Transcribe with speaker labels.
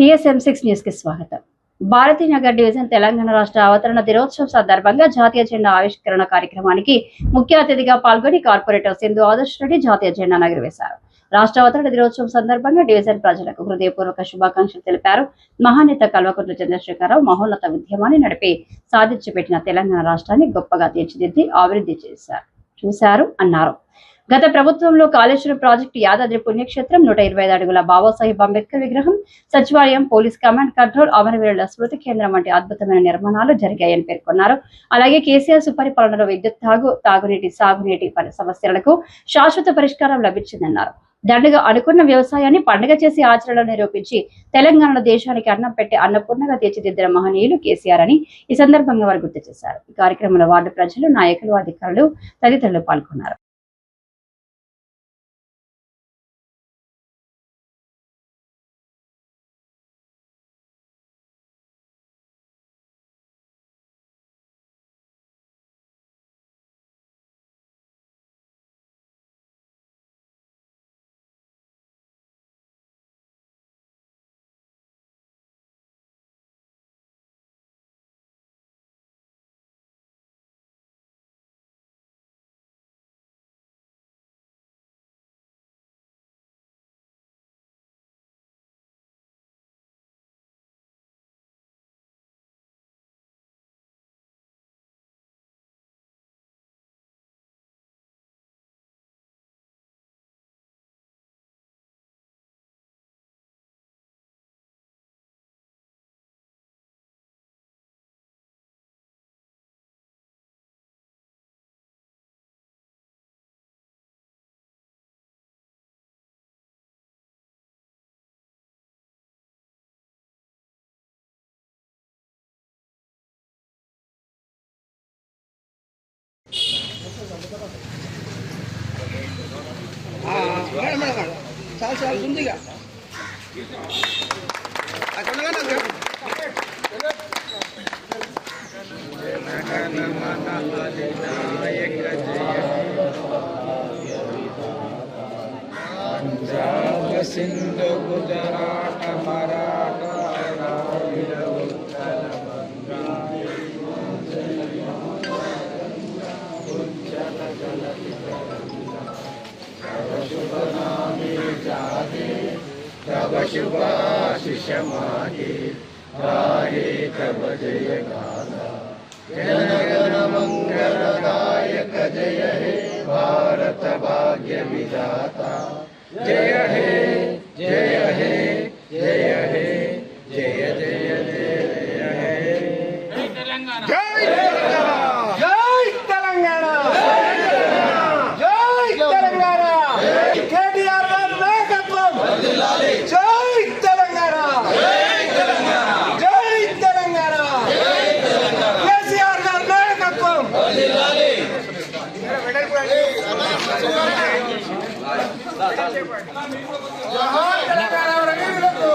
Speaker 1: TSM six న్యూస్కి స్వాగతం Bharathi Nagar division Telangana రాష్ట్ర అవతరణ దినోత్సవం సందర్భంగా జాతీయ జెండా ఆవిష్కరణ కార్యక్రమానికి ముఖ్య అతిథిగా పాల్గొని కార్పొరేటర్ సింధు ఆదర్శ్ రెడ్డి జాతీయ జెండా నగరవేశారు. రాష్ట్ర అవతరణ దినోత్సవం సందర్భంగా డివిజన్ ప్రజలకు హృదయపూర్వక శుభాకాంక్షలు తెలిపారు. మహానేత కల్వకుంట్ల చంద్రశేఖరరావు మహోన్నత ఉద్యమాన్ని నడిపి సాధించి పెట్టిన తెలంగాణ రాష్ట్రాన్ని గొప్పగా తీర్చిదిద్ది అభివృద్ధి చేశారు చూశారు అన్నారు. గత ప్రభుత్వంలో కాళేశ్వరం ప్రాజెక్టు యాదాద్రి పుణ్యక్షేత్రం నూట ఇరవై ఐదు అడుగుల బాబాసాహెబ్ అంబేద్కర్ విగ్రహం సచివాలయం పోలీస్ కమాండ్ కంట్రోల్ అమరవీరుల స్మృతి కేంద్రం వంటి అద్భుతమైన నిర్మాణాలు జరిగాయని పేర్కొన్నారు. అలాగే కేసీఆర్ సుపరిపాలనలో విద్యుత్ తాగు తాగునీటి సాగునీటి పరి- సమస్యలకు శాశ్వత పరిష్కారం లభించిందన్నారు. దండగా అనుకున్న వ్యవసాయాన్ని పండుగ చేసి ఆచరణలో నిరూపించి తెలంగాణలో దేశానికి అన్నం పెట్టి అన్నపూర్ణగా తీర్చిదిద్దిన మహనీయులు కేసీఆర్ అని ఈ సందర్భంగా వారు గుర్తు చేశారు. ఈ కార్యక్రమంలో వార్డు ప్రజలు నాయకులు అధికారులు తదితరులు పాల్గొన్నారు.
Speaker 2: మేడం మేడం చాలా చాలా ఉందిగా సింధు గుజరాట तब शुभ आशीष मागे गाये तब जय गाना जन गण मंगल गायक जय हे भारत भाग्य विधाता जय हे जय हे जय हे जय जय जय जय हे जय तेलंगाना జోహార్ తెలంగాణ వీరులకు